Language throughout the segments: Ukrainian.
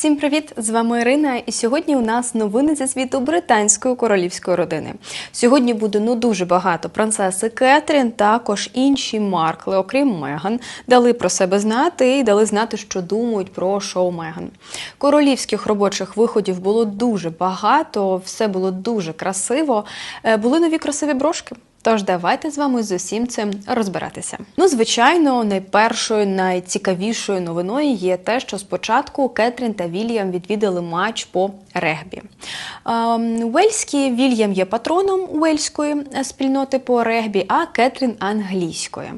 Всім привіт! З вами Ірина. І сьогодні у нас новини зі світу британської королівської родини. Сьогодні буде ну дуже багато принцеси Кетрін, також інші Маркли, окрім Меган, дали про себе знати і дали знати, що думають про шоу Меган. Королівських робочих виходів було дуже багато, все було дуже красиво. Е, Були нові красиві брошки. Тож давайте з вами з усім цим розбиратися. Ну, звичайно, найпершою, найцікавішою новиною є те, що спочатку Кетрін та Вільям відвідали матч по регбі. Ем, Уельський Вільям є патроном уельської спільноти по регбі, а Кетрін англійської.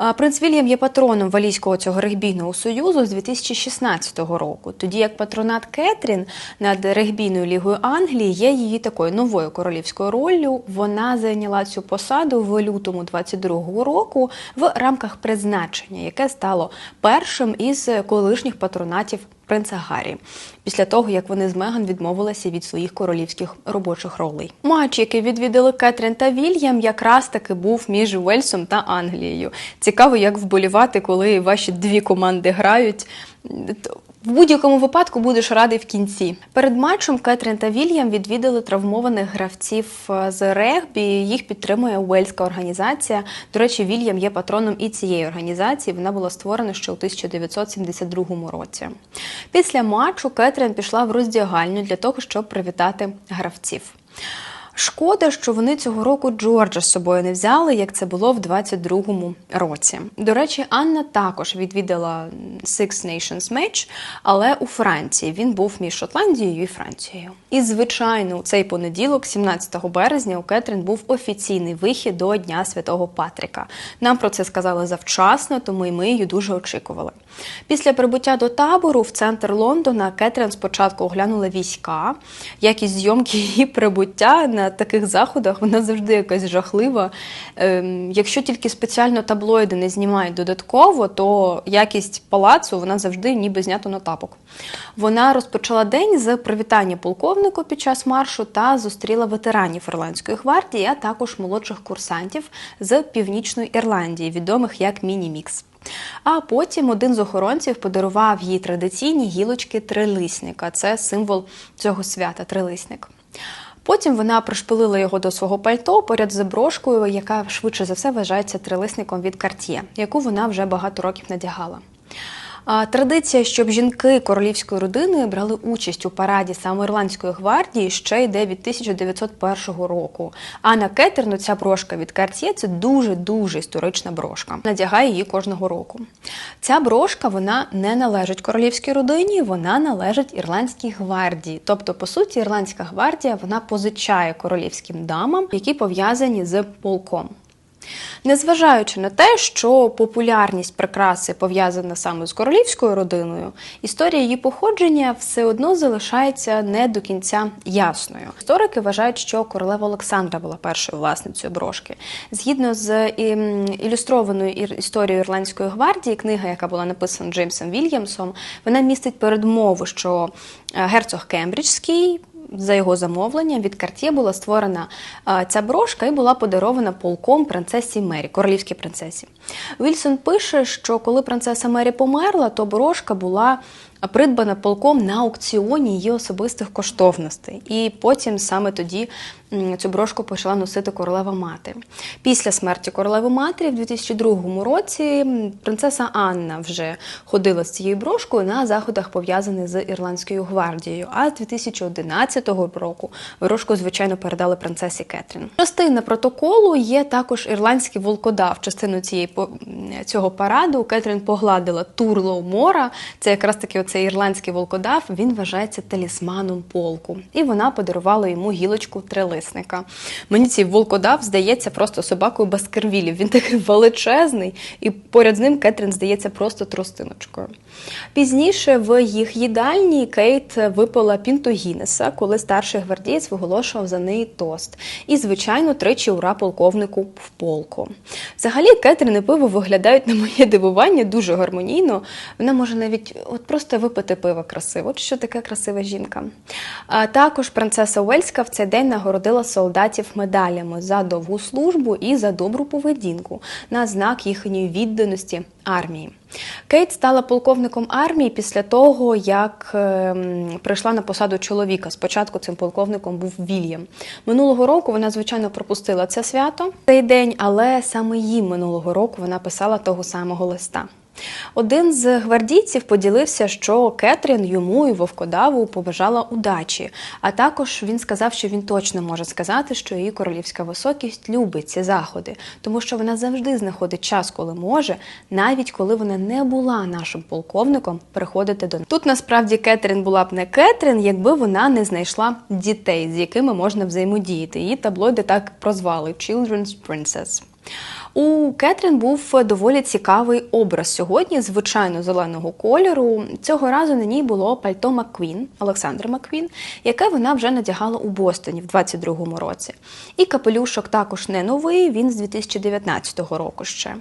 Е, Принц Вільям є патроном Валійського цього регбійного союзу з 2016 року. Тоді як патронат Кетрін над регбійною лігою Англії є її такою новою королівською роллю. Вона зайняла цю посаду в лютому 22-го року в рамках призначення, яке стало першим із колишніх патронатів принца Гаррі, після того як вони з Меган відмовилися від своїх королівських робочих ролей. Матч, який відвідали Кетрін та Вільям, якраз таки був між Уельсом та Англією. Цікаво, як вболівати, коли ваші дві команди грають. В будь-якому випадку будеш радий в кінці. Перед матчем Кетрін та Вільям відвідали травмованих гравців е, з регбі. Їх підтримує Уельська організація. До речі, Вільям є патроном і цієї організації. Вона була створена ще у 1972 році. Після матчу Кетрін пішла в роздягальню для того, щоб привітати гравців. Шкода, що вони цього року Джорджа з собою не взяли, як це було в 22-му році. До речі, Анна також відвідала Six Nations Match, але у Франції він був між Шотландією і Францією. І звичайно, у цей понеділок, 17 березня, у Кетрін був офіційний вихід до Дня Святого Патріка. Нам про це сказали завчасно, тому і ми її дуже очікували. Після прибуття до табору в центр Лондона Кетрін спочатку оглянула війська, якість зйомки її прибуття на таких заходах вона завжди якась жахлива. Ем, якщо тільки спеціально таблоїди не знімають додатково, то якість палацу вона завжди ніби знято на тапок. Вона розпочала день з привітання полковнику під час маршу та зустріла ветеранів Ірландської гвардії, а також молодших курсантів з Північної Ірландії, відомих як Міні-Мікс. А потім один з охоронців подарував їй традиційні гілочки трилисника. Це символ цього свята трилисник. Потім вона пришпилила його до свого пальто поряд з брошкою, яка швидше за все вважається трилисником від Cartier, яку вона вже багато років надягала. Традиція, щоб жінки королівської родини брали участь у параді саме Ірландської гвардії, ще йде від 1901 року. А на Кетерну ця брошка від Cartier – це дуже дуже історична брошка. Надягає її кожного року. Ця брошка вона не належить королівській родині, вона належить ірландській гвардії. Тобто, по суті, ірландська гвардія вона позичає королівським дамам, які пов'язані з полком. Незважаючи на те, що популярність прикраси пов'язана саме з королівською родиною, історія її походження все одно залишається не до кінця ясною. Історики вважають, що королева Олександра була першою власницею брошки. Згідно з ілюстрованою ір- історією Ірландської гвардії, книга, яка була написана Джеймсом Вільямсом, вона містить передмову, що е, герцог Кембриджський за його замовленням від Cartier була створена ця брошка і була подарована полком принцесі Мері, королівській принцесі. Вільсон пише, що коли принцеса Мері померла, то брошка була придбана полком на аукціоні її особистих коштовностей. І потім саме тоді цю брошку почала носити королева мати. Після смерті королеви матері в 2002 році принцеса Анна вже ходила з цією брошкою на заходах, пов'язаних з Ірландською гвардією. А з 2011 року брошку, звичайно, передали принцесі Кетрін. Частина протоколу є також ірландський волкодав. Частину цієї цього параду Кетрін погладила Турлоу Мора. Це якраз таки оцей ірландський волкодав. Він вважається талісманом полку. І вона подарувала йому гілочку трилисника. Мені цей волкодав здається просто собакою Баскервілів. Він такий величезний, і поряд з ним Кетрін здається просто тростиночкою. Пізніше в їх їдальні Кейт випила пінту Гіннеса, коли старший гвардієць виголошував за неї тост. І, звичайно, тричі ура полковнику в полку. Взагалі, Кетрін і пиво виглядають на моє дивування дуже гармонійно. Вона може навіть от просто випити пиво красиво. От що таке красива жінка. А також принцеса Уельська в цей день нагородила солдатів медалями за довгу службу і за добру поведінку на знак їхньої відданості армії. Кейт стала полковником армії після того, як ем, прийшла на посаду чоловіка. Спочатку цим полковником був Вільям. Минулого року вона, звичайно, пропустила це свято цей день, але саме їм минулого року вона писала того самого листа. Один з гвардійців поділився, що Кетрін йому і вовкодаву побажала удачі. А також він сказав, що він точно може сказати, що її королівська високість любить ці заходи, тому що вона завжди знаходить час, коли може, навіть коли вона не була нашим полковником, приходити до тут. Насправді Кетрін була б не Кетрін, якби вона не знайшла дітей, з якими можна взаємодіяти. Її таблоїди так прозвали Children's Princess. У Кетрін був доволі цікавий образ сьогодні, звичайно, зеленого кольору. Цього разу на ній було пальто Макквін, Олександра Макквін, яке вона вже надягала у Бостоні в 22-му році. І капелюшок також не новий, він з 2019 року ще.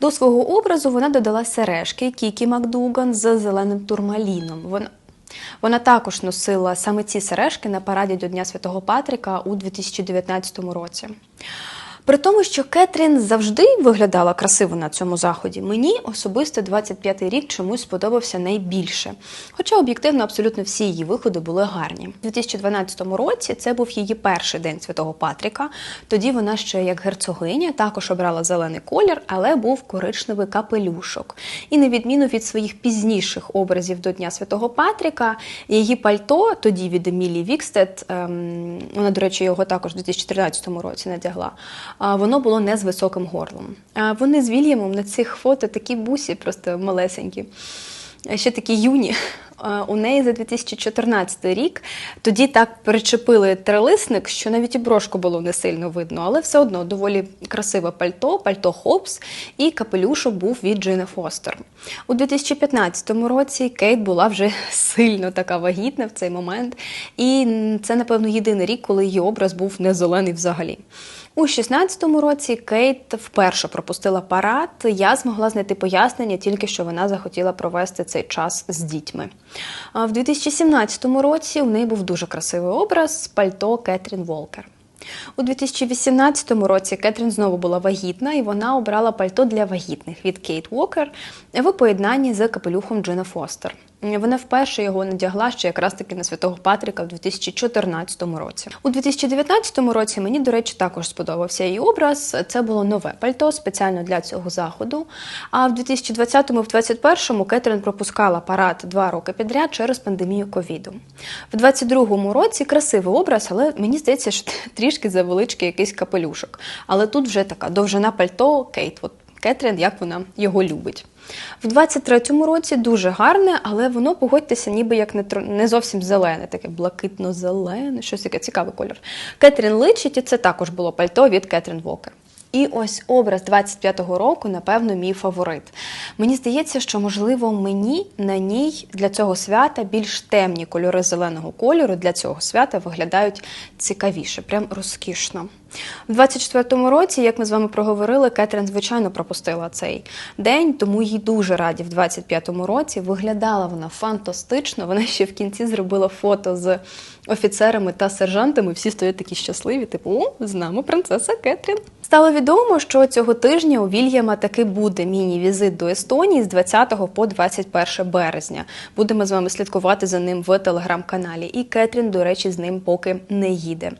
До свого образу вона додала сережки Кікі Макдуган з зеленим турмаліном. Вона вона також носила саме ці сережки на параді до Дня Святого Патріка у 2019 році. При тому, що Кетрін завжди виглядала красиво на цьому заході, мені особисто 25-й рік чомусь сподобався найбільше. Хоча об'єктивно абсолютно всі її виходи були гарні. У 2012 році це був її перший день Святого Патріка. Тоді вона ще як герцогиня також обрала зелений колір, але був коричневий капелюшок. І на відміну від своїх пізніших образів до Дня Святого Патріка, її пальто тоді від Емілії Вікстед, ем, вона, до речі, його також у 2013 році надягла воно було не з високим горлом. Вони з Вільямом на цих фото такі бусі, просто малесенькі, ще такі юні. У неї за 2014 рік тоді так перечепили трилисник, що навіть і брошку було не сильно видно, але все одно доволі красиве пальто, пальто Хопс і капелюшок був від Джини Фостер. У 2015 році Кейт була вже сильно така вагітна в цей момент, і це, напевно, єдиний рік, коли її образ був не зелений взагалі. У 16-му році Кейт вперше пропустила парад. Я змогла знайти пояснення тільки що вона захотіла провести цей час з дітьми. В 2017 році у неї був дуже красивий образ пальто Кетрін Волкер. У 2018 році Кетрін знову була вагітна, і вона обрала пальто для вагітних від Кейт Уокер в поєднанні з капелюхом Джина Фостер. Вона вперше його надягла ще якраз таки на святого Патріка в 2014 році. У 2019 році мені, до речі, також сподобався її образ. Це було нове пальто спеціально для цього заходу. А в 2020-2021 Кетрін пропускала парад два роки підряд через пандемію ковіду. В 2022 році красивий образ, але мені здається, що трішки завеличкий якийсь капелюшок. Але тут вже така довжина пальто Кейт. От Кетрін, як вона його любить. В 23-му році дуже гарне, але воно, погодьтеся, ніби як не не зовсім зелене, таке блакитно-зелене, щось таке цікавий кольор. Кетрін личить, і це також було пальто від Кетрін Вокер. І ось образ 25-го року, напевно, мій фаворит. Мені здається, що, можливо, мені на ній для цього свята більш темні кольори зеленого кольору для цього свята виглядають цікавіше, прям розкішно. У 24-му році, як ми з вами проговорили, Кетрін, звичайно, пропустила цей день, тому їй дуже раді в 25-му році. Виглядала вона фантастично. Вона ще в кінці зробила фото з офіцерами та сержантами. Всі стоять такі щасливі, типу, о, з нами принцеса Кетрін. Стало відомо, що цього тижня у Вільяма таки буде міні-візит до Естонії з 20 по 21 березня. Будемо з вами слідкувати за ним в телеграм-каналі. І Кетрін, до речі, з ним поки не їде.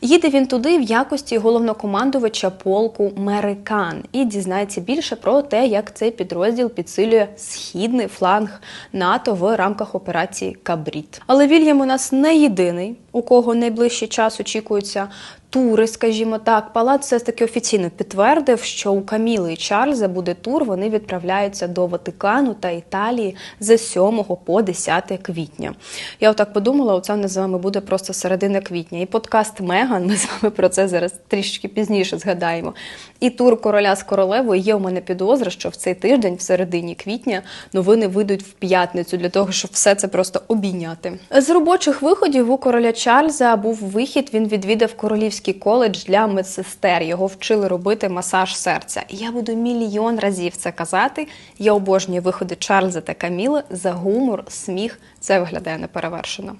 Їде він туди в якості головнокомандувача полку Мерикан і дізнається більше про те, як цей підрозділ підсилює східний фланг НАТО в рамках операції Кабріт. Але Вільям у нас не єдиний, у кого найближчий час очікується тури, скажімо так, палац все ж таки офіційно підтвердив, що у Каміли і Чарльза буде тур. Вони відправляються до Ватикану та Італії з 7 по 10 квітня. Я отак подумала, оце не з вами буде просто середина квітня. І подкаст Меган. Ми з вами про це зараз трішки пізніше згадаємо. І тур короля з королевою є у мене підозра, що в цей тиждень, в середині квітня, новини вийдуть в п'ятницю для того, щоб все це просто обійняти. З робочих виходів у короля Чарльза був вихід. Він відвідав королівські Київський коледж для медсестер. Його вчили робити масаж серця. Я буду мільйон разів це казати. Я обожнюю виходи Чарльза та Каміли за гумор, сміх Це виглядає неперевершено.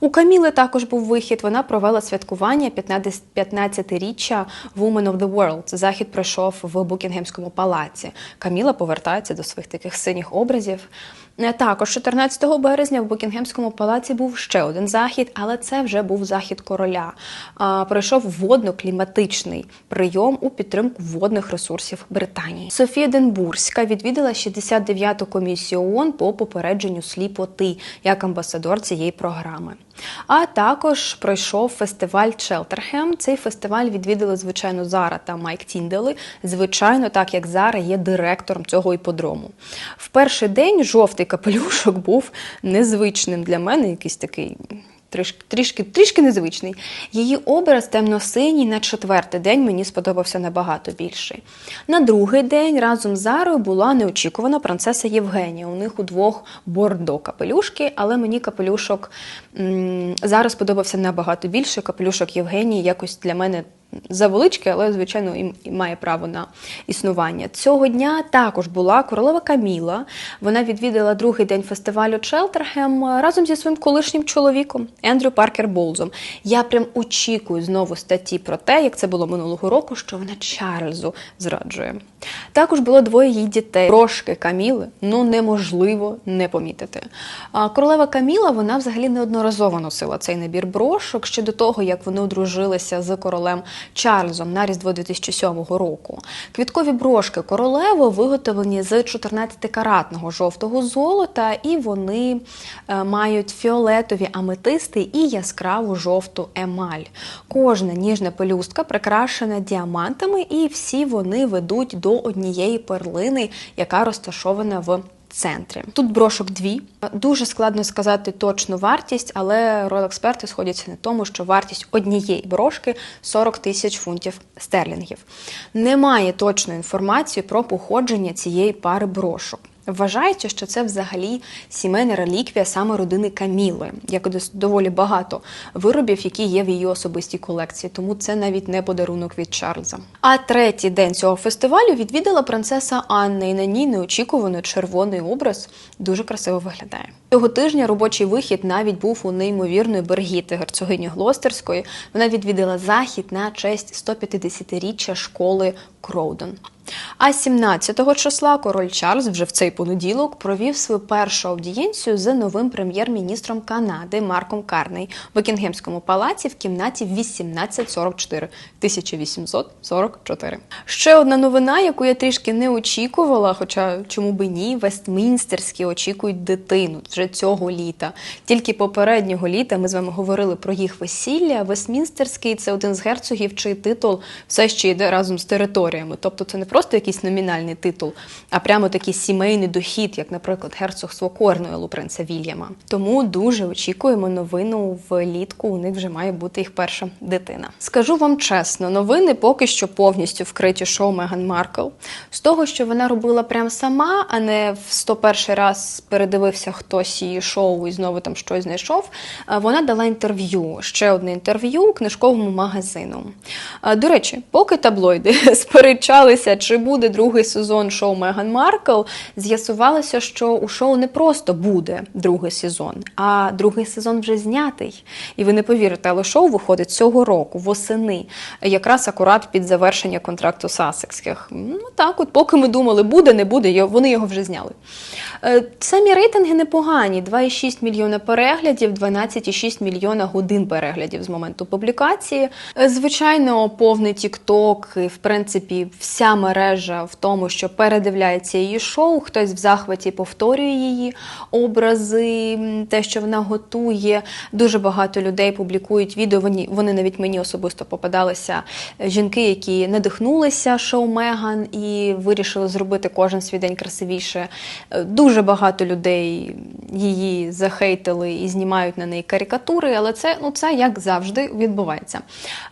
У Каміли також був вихід. Вона провела святкування 15 15-річчя Woman of the World. Захід пройшов в Букінгемському палаці. Каміла повертається до своїх таких синіх образів. Е, Також 14 березня в Букінгемському палаці був ще один захід, але це вже був захід короля. Пройшов водно-кліматичний прийом у підтримку водних ресурсів Британії. Софія Денбурська відвідала 69-ту комісію ООН по попередженню сліпоти як амбасадор цієї програми. А також пройшов фестиваль Челтерхем. Цей фестиваль відвідали, звичайно, Зара та Майк Тіндели. Звичайно, так як Зара є директором цього іподрому. В перший день жовтий капелюшок був незвичним для мене, якийсь такий. Трішки, трішки, трішки незвичний. Її образ темно-синій на четвертий день мені сподобався набагато більший. На другий день разом з Зарою була неочікувана принцеса Євгенія. У них у двох бордо капелюшки, але мені капелюшок зараз сподобався набагато більше. Капелюшок Євгенії якось для мене завеличке, але, звичайно, і, має право на існування. Цього дня також була королева Каміла. Вона відвідала другий день фестивалю Челтерхем разом зі своїм колишнім чоловіком Ендрю Паркер Болзом. Я прям очікую знову статті про те, як це було минулого року, що вона Чарльзу зраджує. Також було двоє її дітей. Брошки Каміли ну неможливо не помітити. Королева Каміла вона взагалі неодноразово носила цей набір брошок ще до того, як вони одружилися з королем Чарльзом на Різдво 2007 року. Квіткові брошки королеви виготовлені з 14-каратного жовтого золота, і вони е, мають фіолетові аметисти і яскраву жовту емаль. Кожна ніжна пелюстка прикрашена діамантами, і всі вони ведуть до однієї перлини, яка розташована в центрі. Тут брошок дві. Дуже складно сказати точну вартість, але ролексперти сходяться на тому, що вартість однієї брошки 40 тисяч фунтів стерлінгів. Немає точної інформації про походження цієї пари брошок. Вважається, що це взагалі сімейна реліквія саме родини Каміли, як доволі багато виробів, які є в її особистій колекції. Тому це навіть не подарунок від Чарльза. А третій день цього фестивалю відвідала принцеса Анна, і на ній неочікувано червоний образ дуже красиво виглядає. Цього тижня робочий вихід навіть був у неймовірної Бергіти, герцогині Глостерської. Вона відвідала захід на честь 150-річчя школи Кроудон. А 17 числа король Чарльз вже в цей понеділок провів свою першу аудієнцію з новим прем'єр-міністром Канади Марком Карней в Бекінгемському палаці в кімнаті 1844 1844. Ще одна новина, яку я трішки не очікувала, хоча чому би ні, Вестмінстерські очікують дитину вже цього літа. Тільки попереднього літа ми з вами говорили про їх весілля. Вестмінстерський це один з герцогів, чий титул все ще йде разом з територіями. Тобто це не просто якийсь номінальний титул, а прямо такий сімейний дохід, як, наприклад, герцогство Корнуелу принца Вільяма. Тому дуже очікуємо новину влітку. У них вже має бути їх перша дитина. Скажу вам чесно, новини поки що повністю вкриті шоу Меган Маркл. З того, що вона робила прям сама, а не в 101 раз передивився хтось її шоу і знову там щось знайшов. е, Вона дала інтерв'ю, ще одне інтерв'ю книжковому магазину. Е, До речі, поки таблоїди сперечалися, чи буде другий сезон шоу Меган Маркл, з'ясувалося, що у шоу не просто буде другий сезон, а другий сезон вже знятий. І ви не повірите, але шоу виходить цього року, восени, якраз акурат під завершення контракту Сасекських. Ну так, от поки ми думали, буде, не буде, вони його вже зняли. Е, Самі рейтинги непогані: 2,6 мільйона переглядів, 12,6 мільйона годин переглядів з моменту публікації. Е, Звичайно, повний тікток, в принципі, вся мережа в тому, що передивляється її шоу. Хтось в захваті повторює її образи, те, що вона готує. Дуже багато людей публікують відео. Вони, вони навіть мені особисто попадалися е, жінки, які надихнулися шоу Меган і вирішили зробити кожен свій день красивіше. Е, Дуже багато людей її захейтили і знімають на неї карикатури, але це, ну, це як завжди відбувається.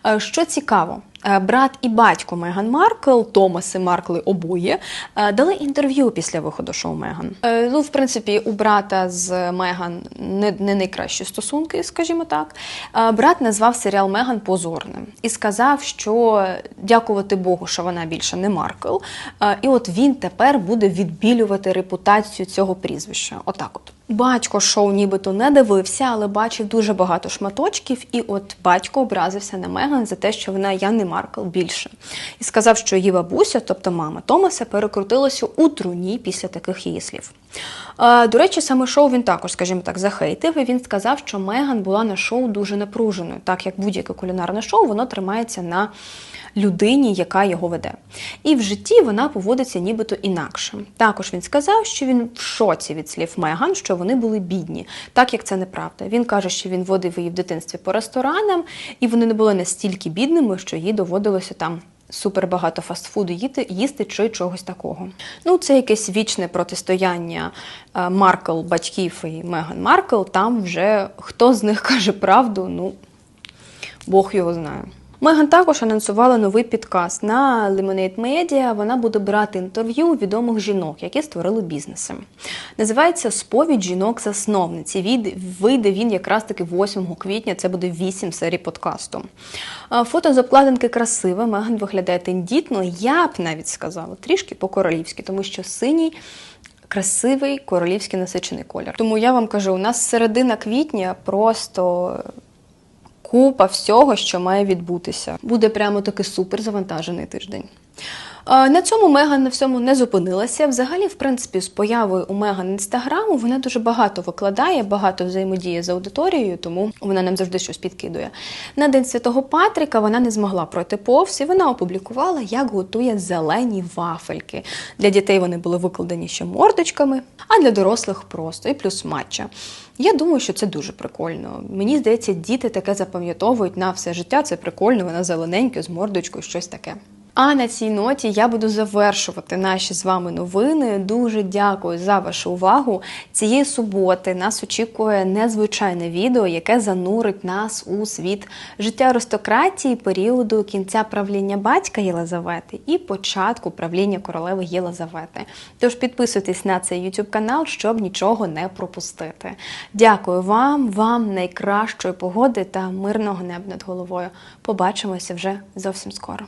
Е, Що цікаво, брат і батько Меган Маркл, Томаси Маркли обоє, е, дали інтерв'ю після виходу шоу Меган. Е, Ну, в принципі, у брата з Меган не, не найкращі стосунки, скажімо так. Е, Брат назвав серіал Меган позорним і сказав, що дякувати Богу, що вона більше не Маркл. Е, І от він тепер буде відбілювати репутацію цього прізвища. Отак от. Батько шоу нібито не дивився, але бачив дуже багато шматочків, і от батько образився на Меган за те, що вона Яни Маркл більше. І сказав, що її бабуся, тобто мама Томаса, перекрутилася у труні після таких її слів. До речі, саме шоу він також, скажімо так, захейтив. І він сказав, що Меган була на шоу дуже напруженою, так як будь-яке кулінарне шоу, воно тримається на людині, яка його веде. І в житті вона поводиться нібито інакше. Також він сказав, що він в шоці від слів Меган, що вони були бідні, так як це неправда. Він каже, що він водив її в дитинстві по ресторанам, і вони не були настільки бідними, що їй доводилося там. Супер багато фастфуду їти, їсти чи чогось такого. Ну, це якесь вічне протистояння е, Маркл, батьків і Меган Маркл. Там вже хто з них каже правду, ну Бог його знає. Меган також анонсувала новий підкаст на Lemonade Media. Вона буде брати інтерв'ю відомих жінок, які створили бізнеси. Називається Сповідь жінок-засновниці. Вийде він якраз таки 8 квітня. Це буде 8 серій подкасту. Фото з обкладинки красиве. Меган виглядає тендітно. Я б навіть сказала трішки по-королівськи, тому що синій. Красивий королівський насичений колір. Тому я вам кажу, у нас середина квітня просто купа всього, що має відбутися. Буде прямо таки супер завантажений тиждень. На цьому Меган на всьому не зупинилася. Взагалі, в принципі, з появою у Меган інстаграму вона дуже багато викладає, багато взаємодіє з аудиторією, тому вона нам завжди щось підкидує. На День Святого Патрика вона не змогла пройти повз, і вона опублікувала, як готує зелені вафельки. Для дітей вони були викладені ще мордочками, а для дорослих просто і плюс матча. Я думаю, що це дуже прикольно. Мені здається, діти таке запам'ятовують на все життя. Це прикольно, вона зелененька з мордочкою, щось таке. А на цій ноті я буду завершувати наші з вами новини. Дуже дякую за вашу увагу. Цієї суботи нас очікує незвичайне відео, яке занурить нас у світ життя аристократії періоду кінця правління батька Єлизавети і початку правління королеви Єлизавети. Тож підписуйтесь на цей YouTube канал, щоб нічого не пропустити. Дякую вам, вам найкращої погоди та мирного неба над головою. Побачимося вже зовсім скоро.